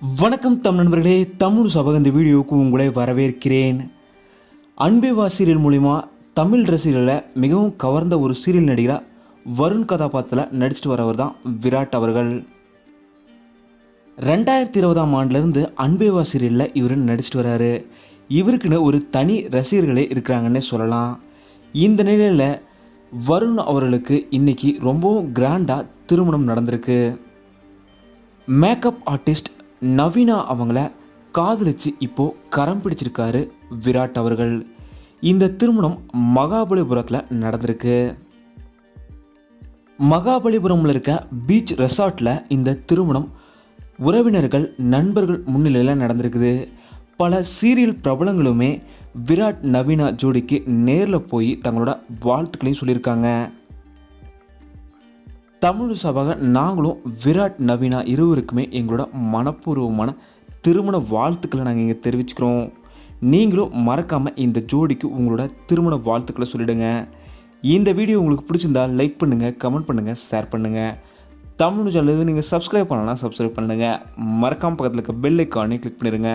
வணக்கம் தம் நண்பர்களே தமிழ் சபக இந்த வீடியோவுக்கு உங்களை வரவேற்கிறேன். அன்பேவா சீரியல் மூலிமா தமிழ் ரசிகர்களில் மிகவும் கவர்ந்த ஒரு சீரியல் நடிகராக வருண் கதாபாத்திரத்தில் நடிச்சிட்டு வரவர் தான் விராட் அவர்கள். ரெண்டாயிரத்தி இருபதாம் ஆண்டுலேருந்து அன்பேவா சீரியலில் இவர் நடிச்சிட்டு வர்றாரு இவருக்குன்னு ஒரு தனி ரசிகர்களே இருக்கிறாங்கன்னே சொல்லலாம். இந்த நிலையில் வருண் அவர்களுக்கு இன்றைக்கி ரொம்பவும் கிராண்டாக திருமணம் நடந்திருக்கு. மேக்கப் ஆர்டிஸ்ட் நவீனா அவங்கள காதலிச்சு இப்போ கரம் பிடிச்சிருக்காரு விராட் அவர்கள். இந்த திருமணம் மகாபலிபுரத்தில் நடந்திருக்கு. மகாபலிபுரம்ல இருக்க பீச் ரெசார்ட்டில் இந்த திருமணம் உறவினர்கள் நண்பர்கள் முன்னிலையில் நடந்திருக்குது. பல சீரியல் பிரபலங்களுமே விராட் நவீனா ஜோடிக்கு நேரில் போய் தங்களோட வாழ்த்துக்களையும் சொல்லியிருக்காங்க. தமிழ் சபாக நாங்களும் விராட் நவீனா இருவருக்குமே எங்களோட மனப்பூர்வமான திருமண வாழ்த்துக்களை நாங்கள் இங்கே தெரிவிச்சுக்கிறோம். நீங்களும் மறக்காமல் இந்த ஜோடிக்கு உங்களோட திருமண வாழ்த்துக்களை சொல்லிடுங்க. இந்த வீடியோ உங்களுக்கு பிடிச்சிருந்தா லைக் பண்ணுங்கள் கமெண்ட் பண்ணுங்கள் ஷேர் பண்ணுங்கள் தமிழ் சேனலுக்கு நீங்கள் சப்ஸ்கிரைப் பண்ணலாம் சப்ஸ்கிரைப் பண்ணுங்கள் மறக்காமல் பக்கத்தில் இருக்க பெல் ஐக்கானே கிளிக் பண்ணிடுங்க.